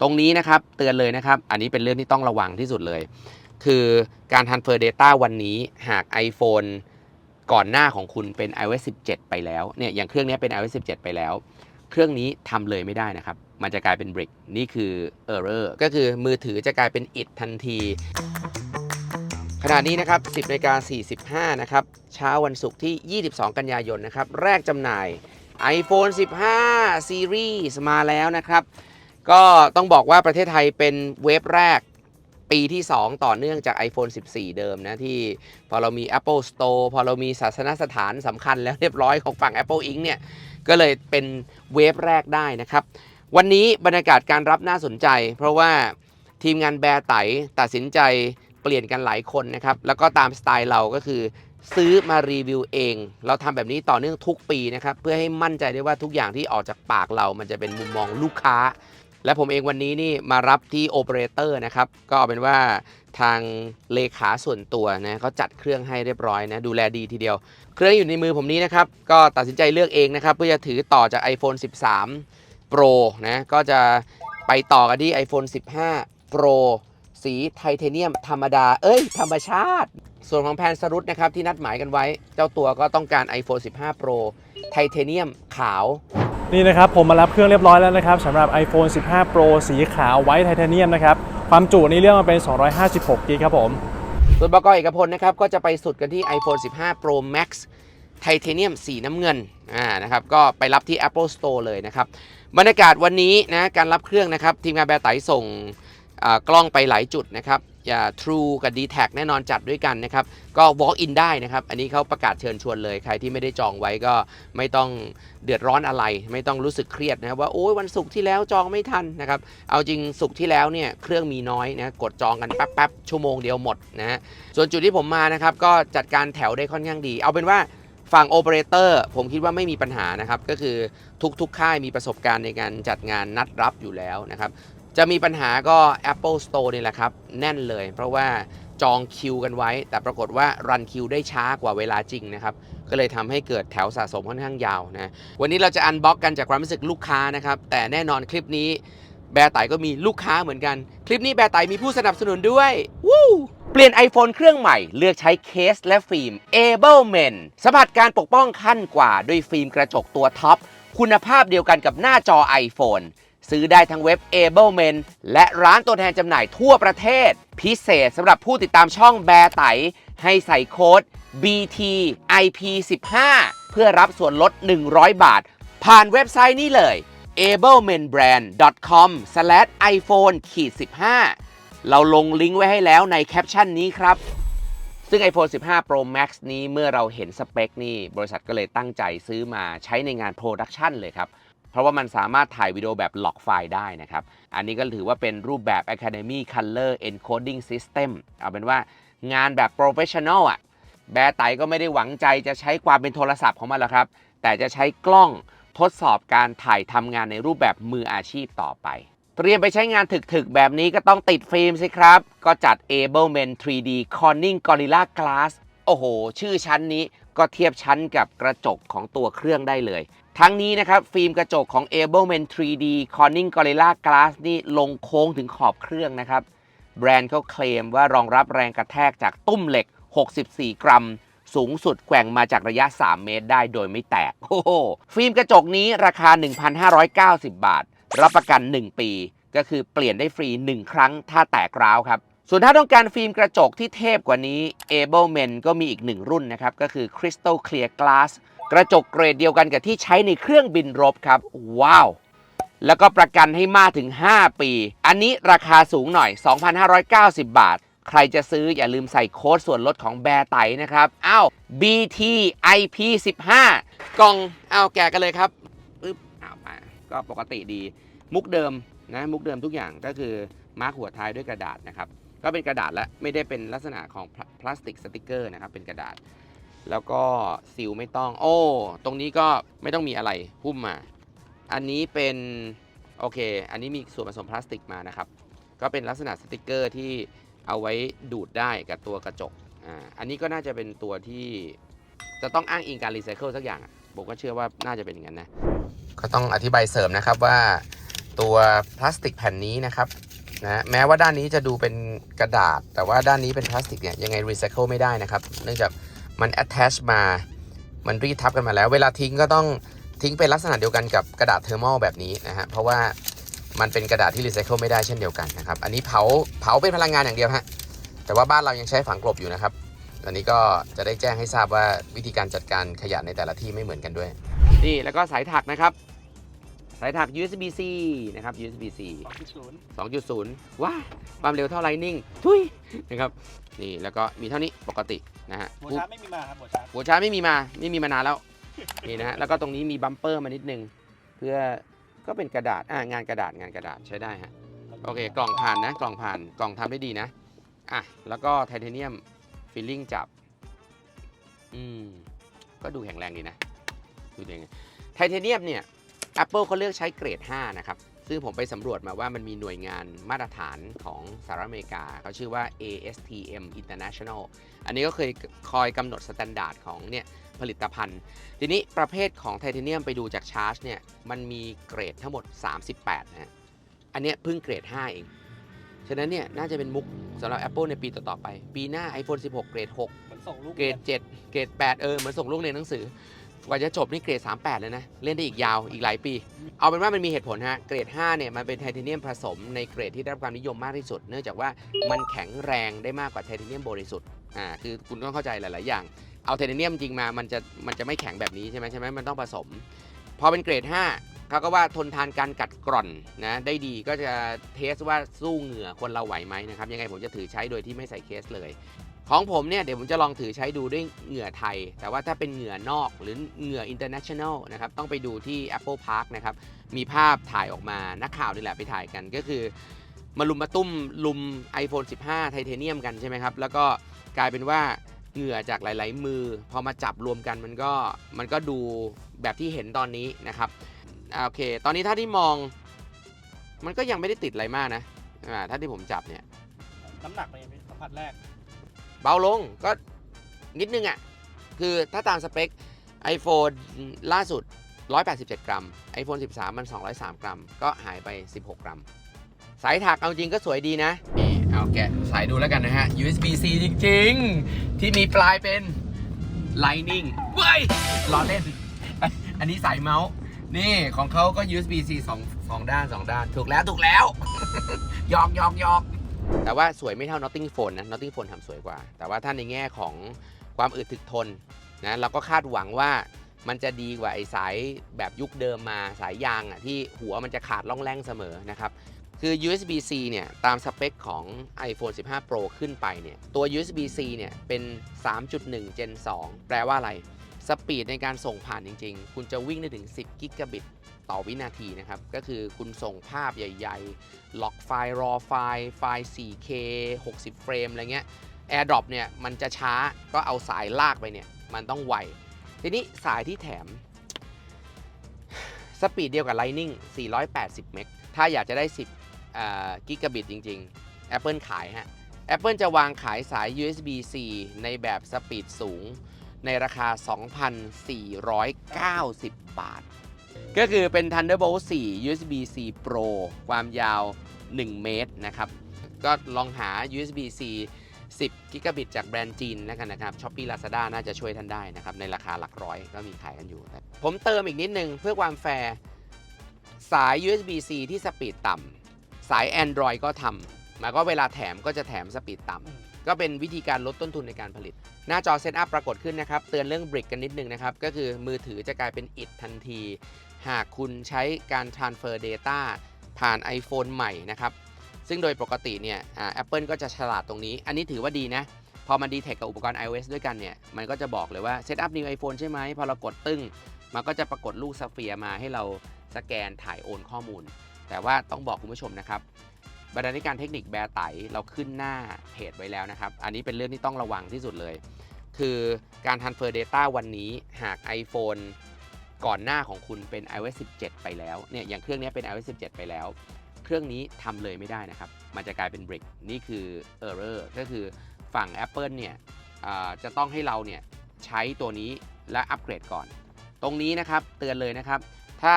ตรงนี้นะครับเตือนเลยนะครับ อันนี้เป็นเรื่องที่ต้องระวังที่สุดเลย คือการ transfer data วันนี้หาก iPhone ก่อนหน้าของคุณเป็น iOS 17 ไปแล้วเนี่ยอย่างเครื่องนี้เป็น iOS 17 ไปแล้ว เครื่องนี้ทำเลยไม่ได้นะครับ มันจะกลายเป็น brick นี่คือ error ก็คือมือถือจะกลายเป็น it ทันทีขณะนี้นะครับ 10นาฬิกา45 นะครับ เช้าวันศุกร์ที่ 22 กันยายน นะครับ แรกจำหน่าย iPhone 15 Series มาแล้วนะครับ ก็ต้องบอกว่าประเทศไทยเป็นเว็บแรกปีที่ 2 ต่อเนื่องจาก iPhone 14 เดิมนะ ที่พอเรามี Apple Store พอเรามีศาสนสถานสำคัญแล้วเรียบร้อยของฝั่ง Apple Inc. เนี่ย ก็เลยเป็นเวฟแรกได้นะครับ วันนี้บรรยากาศการรับน่าสนใจ เพราะว่าทีมงานแบร์ไตตัดสินใจเปลี่ยนกันหลายคนนะครับ แล้วก็ตามสไตล์เราก็คือซื้อมารีวิวเอง เราทำแบบนี้ต่อเนื่องทุกปีนะครับ เพื่อให้มั่นใจได้ว่าทุกอย่างที่ออกจากปากเรามันจะเป็นมุมมองลูกค้า และผมเองวันนี้นี่มารับที่โอเปอเรเตอร์นะครับ ก็เอาเป็นว่าทางเลขาส่วนตัวนะเขาจัดเครื่องให้เรียบร้อยนะ ดูแลดีทีเดียว เครื่องอยู่ในมือผมนี้นะครับ ก็ตัดสินใจเลือกเองนะครับ เพื่อจะถือต่อจาก iPhone 13 Pro นะ ก็จะไปต่อกันที่ iPhone 15 Pro สีไทเทเนียมธรรมดา เอ้ย ธรรมชาติ ส่วนของแพนสรุตนะครับ ที่นัดหมายกันไว้ เจ้าตัวก็ต้องการ iPhone 15 Pro ไทเทเนียมขาว นี่นะครับผมมารับเครื่องเรียบร้อยแล้วนะครับสำหรับ iPhone 15 Pro สีขาวไวท์ไทเทเนียมนะครับ ความจุนี่เรียกมาเป็น 256กิกครับผม ส่วนบกอบเอกพลนะครับ ก็จะไปสุดกันที่ iPhone 15 Pro Max ไทเทเนียมสีน้ำเงินอ่านะครับก็ไปรับที่ Apple Store เลยนะครับ บรรยากาศวันนี้นะการรับเครื่องนะครับ ทีมงานแบร์ไตส่งกล้องไปหลายจุดนะครับ True กับ d t แทแน่นอนจัดด้วยกันนะครับ ก็ Walk in ได้นะครับ อันนี้เขาประกาศเชิญชวนเลย ใครที่ไม่ได้จองไว้ก็ไม่ต้องเดือดร้อนอะไร ไม่ต้องรู้สึกเครียดนะครับว่าโอ้ยวันศุกร์ที่แล้วจองไม่ทันนะครับ เอาจริงศุกร์ที่แล้วเนี่ยเครื่องมีน้อยนะกดจองกันแป๊บๆชั่วโมงเดียวหมดนะฮะส่วนจุดที่ผมมานะครับก็จัดการแถวได้ค่อนข้างดี เอาเป็นว่าฝั่งโอเปอเรเตอร์ผมคิดว่าไม่มีปัญหานะครับ ก็คือทุกๆค่ายมีประสบการณ์ในการจัดงานนัดรับอยู่แล้วนะครับ จะมีปัญหาก็ Apple Store นี่แหละครับ แน่นเลย เพราะว่าจองคิวกันไว้ แต่ปรากฏว่ารันคิวได้ช้ากว่าเวลาจริงนะครับ ก็เลยทำให้เกิดแถวสะสมค่อนข้างยาวนะ วันนี้เราจะอันบ็อกกันจากความรู้สึกลูกค้านะครับ แต่แน่นอนคลิปนี้ แบร์ไตก็มีลูกค้าเหมือนกัน คลิปนี้แบร์ไตมีผู้สนับสนุนด้วยวู้เปลี่ยน iPhone เครื่องใหม่เลือกใช้เคสและฟิล์ม Able Men สัมผัสการปกป้องขั้นกว่าด้วยฟิล์มกระจกตัวท็อปคุณภาพเดียวกันกับหน้าจอ iPhone ซื้อได้ทั้งเว็บ Able Men และร้านตัวแทนจำหน่ายทั่วประเทศ พิเศษสำหรับผู้ติดตามช่องแบร์ไต ให้ใส่โค้ด BTIP15 เพื่อรับส่วนลด 100 บาท ผ่านเว็บไซต์นี้เลย ablemenbrand.com/iphone 15 เราลงลิงก์ไว้ให้แล้วในแคปชั่นนี้ครับ ซึ่ง iPhone 15 Pro Max นี้เมื่อเราเห็นสเปคนี่ บริษัทก็เลยตั้งใจซื้อมาใช้ในงานโปรดักชันเลยครับ ราะว่ามันสามารถถ่ายวิดีโอแบบล็อกไฟล์ได้นะครับ อันนี้ก็ถือว่าเป็นรูปแบบ Academy Color Encoding System เอาเป็นว่างานแบบ Professional อะ แบร์ไตก็ไม่ได้หวังใจจะใช้ความเป็นโทรศัพท์ของมันหรอกครับ แต่จะใช้กล้องทดสอบการถ่ายทำงานในรูปแบบมืออาชีพต่อไป เตรียมไปใช้งานถึกๆ แบบนี้ก็ต้องติดฟิล์มสิครับ ก็จัด Ablemen 3D Corning Gorilla Glass โอ้โห ชื่อชั้นนี้ก็เทียบชั้นกับกระจกของตัวเครื่องได้เลย ทั้งนี้นะครับ ฟิล์มกระจกของ Ablemen 3D Corning Gorilla Glass นี่ลงโค้งถึงขอบเครื่องนะครับ แบรนด์เขาเคลมว่ารองรับแรงกระแทกจากตุ้มเหล็ก 64 กรัม สูงสุดแกว่งมาจากระยะ 3 เมตรได้โดยไม่แตก โอ้โห ฟิล์มกระจกนี้ราคา 1,590 บาท รับประกัน 1 ปี ก็คือเปลี่ยนได้ฟรี 1 ครั้งถ้าแตกร้าวครับ ส่วนถ้าต้องการฟิล์มกระจกที่เทพกว่านี้ Ablemen ก็มีอีกหนึ่งรุ่นนะครับ ก็คือ Crystal Clear Glass กระจกเกรดเดียวกันกับที่ใช้ในเครื่องบินรบครับ ว้าว แล้วก็ประกันให้มากถึง 5 ปี อันนี้ราคาสูงหน่อย 2,590 บาท ใครจะซื้ออย่าลืมใส่โค้ดส่วนลดของแบร์ไตนะครับอ้าว BTIP15 กล่องอ้าวแกะกันเลยครับปึ๊บอ้าวมาก็ปกติดี มุกเดิมนะมุกเดิมทุกอย่างก็คือมาร์กหัวท้ายด้วยกระดาษนะครับก็เป็นกระดาษและไม่ได้เป็นลักษณะของพลาพลาสติกสติกเกอร์นะครับเป็นกระดาษ แล้วก็ซีลไม่ต้อง โอ้ ตรงนี้ก็ไม่ต้องมีอะไรหุ้มมา อันนี้เป็นโอเค อันนี้มีส่วนผสมพลาสติกมานะครับ ก็เป็นลักษณะสติกเกอร์ที่เอาไว้ดูดได้กับตัวกระจก อ่า อันนี้ก็น่าจะเป็นตัวที่จะต้องอ้างอิงการรีไซเคิลสักอย่างผมก็เชื่อว่าน่าจะเป็นอย่างนั้นนะ ก็ต้องอธิบายเสริมนะครับว่าตัวพลาสติกแผ่นนี้นะครับนะแม้ว่าด้านนี้จะดูเป็นกระดาษ แต่ว่าด้านนี้เป็นพลาสติกเนี่ยยังไงรีไซเคิลไม่ได้นะครับ เนื่องจาก มัน attach มา มันรีดทับกันมาแล้ว เวลาทิ้งก็ต้องทิ้งเป็นลักษณะเดียวกันกับกระดาษเทอร์มอลแบบนี้นะฮะ เพราะว่ามันเป็นกระดาษที่รีไซเคิลไม่ได้เช่นเดียวกันนะครับ อันนี้เผาเผาเป็นพลังงานอย่างเดียวฮะ แต่ว่าบ้านเรายังใช้ฝังกลบอยู่นะครับ อันนี้ก็จะได้แจ้งให้ทราบว่าวิธีการจัดการขยะในแต่ละที่ไม่เหมือนกันด้วย นี่แล้วก็สายถักนะครับ สายถัก USB-C นะครับ USB-C 2.0ว้าความเร็วเท่าไลนิ่งทุยนะครับ นี่แล้วก็มีเท่านี้ปกตินะฮะหัวชาร์จไม่มีมาครับหัวชาร์จหัวชาร์จไม่มีมา ไม่มีมานานแล้ว นี่นะฮะ แล้วก็ตรงนี้มีบัมเปอร์มานิดนึง เพื่อก็เป็นกระดาษ อ่างานกระดาษงานกระดาษใช้ได้ฮะ โอเค กล่องผ่านนะ กล่องผ่าน กล่องทำได้ดีนะ อะ แล้วก็ไทเทเนียมฟิลลิ่งจับ อืม ก็ดูแข็งแรงดีนะ ดูยังไงไทเทเนียมเนี่ย Apple เขาเลือกใช้เกรด 5 นะครับ ซึ่งผมไปสำรวจมาว่ามันมีหน่วยงานมาตรฐานของสหรัฐอเมริกา เขาชื่อว่า ASTM International อันนี้ก็เคยคอยกำหนดสแตนดาร์ดของเนี่ยผลิตภัณฑ์ ทีนี้ประเภทของไทเทเนียมไปดูจากชาร์จเนี่ยมันมีเกรดทั้งหมด 38 นะฮะ อันเนี้ยเพิ่งเกรด 5 เอง ฉะนั้นเนี่ยน่าจะเป็นมุกสำหรับ Apple ในปีต่อ ๆ ไป ปีหน้า iPhone 16 เกรด 6 เหมือนส่งลูกเกรด 7 เกรด 8 เออ เหมือนส่งลูกเรียนหนังสือ กว่าจะจบนี่เกรด 38 เลยนะ เล่นได้อีกยาวอีกหลายปี เอาเป็นว่ามันมีเหตุผลฮะ เกรด 5 เนี่ย มันเป็นไทเทเนียมผสมในเกรดที่ได้รับความนิยมมากที่สุด เนื่องจากว่ามันแข็งแรงได้มากกว่าไทเทเนียมบริสุทธิ์อ่าคือคุณต้องเข้าใจหลาย ๆ อย่าง เอาไทเทเนียมจริงมามันจะมันจะไม่แข็งแบบนี้ใช่ไหมใช่ไหมมันต้องผสม พอเป็นเกรด 5เขาก็ว่าทนทานการกัดกร่อนนะได้ดีก็จะเทสว่าสู้เหงื่อคนเราไหวไหมนะครับยังไงผมจะถือใช้โดยที่ไม่ใส่เคสเลย ของผมเนี่ยเดี๋ยวผมจะลองถือใช้ดูด้วยเหงื่อไทย แต่ว่าถ้าเป็นเหงื่อนอกหรือเหงื่อ international นะครับต้องไปดูที่ Apple Park นะครับมีภาพถ่ายออกมานักข่าวนี่แหละไปถ่ายกันก็คือ มาลุมมาตุ้มลุม iPhone 15 ไทเทเนียมกันใช่ไหมครับ แล้วก็กลายเป็นว่าเหงื่อจากหลาย ๆ มือ พอมาจับรวมกันมันก็มันก็ดูแบบที่เห็นตอนนี้นะครับโอเค ตอนนี้ถ้าที่มอง มันก็ยังไม่ได้ติดอะไรมากนะถ้าที่ผมจับเนี่ยน้ำหนักเป็นยังไงสัมผัสแรก เบาลงก็นิดนึงอะ่ะ คือถ้าตามสเปค iPhone ล่าสุด 187 กรัม iPhone 13 มัน 203 กรัม ก็หายไป 16 กรัม สายถักเอาจริงก็สวยดีนะนี่เอาแกะสายดูแล้วกันนะฮะ USB-C จริงๆ ที่มีปลายเป็น Lightning เว้ยล้อเล่น อันนี้สายเมาส์นี่ของเขาก็ USB-C สองสองด้าน 2 ด้าน ถูกแล้ว ถูกแล้วหยอกหยอกหยอก แต่ว่าสวยไม่เท่า Notting Phone นะ Notting Phone ทำสวยกว่า แต่ว่าถ้าในแง่ของความอึดถึกทนนะเราก็คาดหวังว่ามันจะดีกว่าไอ้สายแบบยุคเดิมมาสายยางอะที่หัวมันจะขาดล่องแรงเสมอนะครับ คือ USB-C เนี่ยตามสเปคของ iPhone 15 Pro ขึ้นไปเนี่ยตัว USB-C เนี่ยเป็น 3.1 Gen 2 แปลว่าอะไร สปีดในการส่งผ่านจริง ๆ คุณจะวิ่งได้ถึง 10 กิกะบิต ต่อวินาทีนะครับ ก็คือคุณส่งภาพใหญ่ๆ ล็อกไฟล์รอไฟล์ ไฟล์ 4K 60 เฟรมอะไรเงี้ย AirDrop เนี่ยมันจะช้าก็เอาสายลากไปเนี่ย มันต้องไว ทีนี้สายที่แถม สปีดเดียวกับ Lightning 480 เมก ถ้าอยากจะได้ 10กิกะบิตจริง ๆ Apple ขายฮะ Apple จะวางขายสาย USB-C ในแบบสปีดสูง ในราคา 2,490 บาท ก็คือเป็น Thunderbolt 4 USB-C Pro ความยาว 1 เมตรนะครับ ก็ลองหา USB-C 10 กิกะบิตจากแบรนด์จีนแล้วกันนะครับ Shopee Lazada น่าจะช่วยท่านได้นะครับ ในราคาหลักร้อยก็มีขายกันอยู่ ผมเติมอีกนิดนึงเพื่อความแฟร์ สาย USB-C ที่สปีดต่ำสาย Android ก็ทำหมายก็เวลาแถมก็จะแถมสปีดต่ำ ก็เป็นวิธีการลดต้นทุนในการผลิต หน้าจอเซตอัพปรากฏขึ้นนะครับ เตือนเรื่องบริกกันนิดนึงนะครับ ก็คือมือถือจะกลายเป็นอิดทันที หากคุณใช้การ transfer data ผ่าน iPhone ใหม่นะครับ ซึ่งโดยปกติเนี่ยแอปเปิลก็จะฉลาดตรงนี้ อันนี้ถือว่าดีนะ พอมันดีแท็กับอุปกรณ์ iOS ด้วยกันเนี่ย มันก็จะบอกเลยว่าเซตอัพ new iPhone ใช่ไหม พอเรากดตึ้ง มันก็จะปรากฏลูกสเฟียร์มาให้เราสแกนถ่ายโอนข้อมูล แต่ว่าต้องบอกคุณผู้ชมนะครับ บรรณาธิการเทคนิคแบร์ไตเราขึ้นหน้าเพจไว้แล้วนะครับ อันนี้เป็นเรื่องที่ต้องระวังที่สุดเลย คือการ transfer data วันนี้หาก iPhone ก่อนหน้าของคุณเป็น iOS 17 ไปแล้วเนี่ยอย่างเครื่องนี้เป็น iOS 17 ไปแล้ว เครื่องนี้ทำเลยไม่ได้นะครับ มันจะกลายเป็น brick นี่คือ error ก็คือฝั่ง Apple เนี่ยจะต้องให้เราเนี่ยใช้ตัวนี้และอัปเกรดก่อน ตรงนี้นะครับเตือนเลยนะครับ ถ้า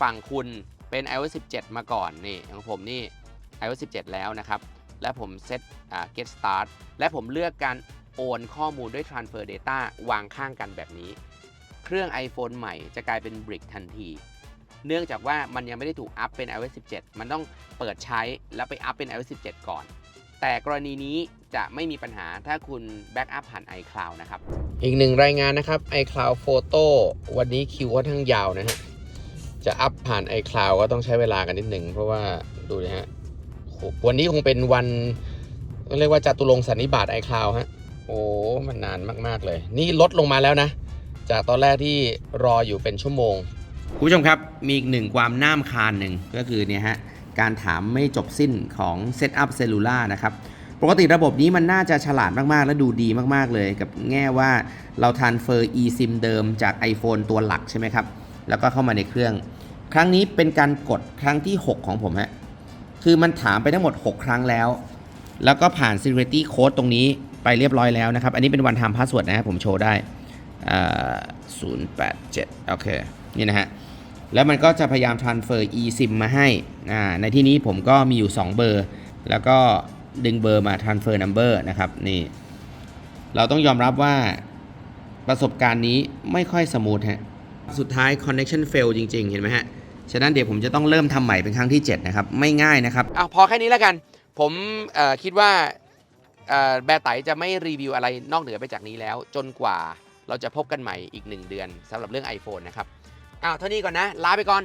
ฝั่งคุณเป็น iOS 17 มาก่อนนี่ของผมนี่ iOS 17 แล้วนะครับ และผมเซต get start และผมเลือกการโอนข้อมูลด้วย transfer data วางข้างกันแบบนี้ เครื่อง iPhone ใหม่จะกลายเป็น brick ทันที เนื่องจากว่ามันยังไม่ได้ถูกอัพเป็น iOS 17 มันต้องเปิดใช้แล้วไปอัพเป็น iOS 17 ก่อน แต่กรณีนี้จะไม่มีปัญหาถ้าคุณแบ็กอัพผ่าน iCloud นะครับ อีกหนึ่งรายงานนะครับ iCloud Photo วันนี้คิวค่อนข้างยาวนะฮะ จะอัพผ่าน iCloud ก็ต้องใช้เวลากันนิดหนึ่งเพราะว่าดูนะฮะ วันนี้คงเป็นวันเรียกว่าจตุรงสันนิบาต iCloud ฮะ โอ้มันนานมาก ๆ เลย นี่ลดลงมาแล้วนะ จากตอนแรกที่รออยู่เป็นชั่วโมง คุณผู้ชมครับ มีอีกหนึ่งความน่ามคานหนึ่งก็คือเนี่ยฮะ การถามไม่จบสิ้นของ Setup Cellular นะครับปกติระบบนี้มันน่าจะฉลาดมาก ๆ และดูดีมาก ๆ เลย กับแง่ว่าเราทานเฟอร์ eSIM เดิมจาก iPhone ตัวหลักใช่ไหมครับ แล้วก็เข้ามาในเครื่อง ครั้งนี้เป็นการกดครั้งที่ 6 ของผมฮะ คือมันถามไปทั้งหมด 6 ครั้งแล้ว แล้วก็ผ่าน security code ตรงนี้ไปเรียบร้อยแล้วนะครับ อันนี้เป็น one time password นะฮะผมโชว์ได้อ่า087โอเค นี่นะฮะ แล้วมันก็จะพยายาม transfer eSIM มาให้ ในที่นี้ผมก็มีอยู่ 2 เบอร์ แล้วก็ดึงเบอร์มา transfer number นะครับ นี่ เราต้องยอมรับว่าประสบการณ์นี้ไม่ค่อยสมูทฮะ สุดท้าย connection fail จริง ๆ เห็นไหมฮะ ฉะนั้นเดี๋ยวผมจะต้องเริ่มทำใหม่เป็นครั้งที่ 7 นะครับ ไม่ง่ายนะครับอะพอแค่นี้แล้วกัน ผมคิดว่าแบร์ไตจะไม่รีวิวอะไรนอกเหนือไปจากนี้แล้ว จนกว่าเราจะพบกันใหม่อีก 1 เดือนสำหรับเรื่อง iPhone นะครับอ้าวเท่านี้ก่อนนะ ลาไปก่อน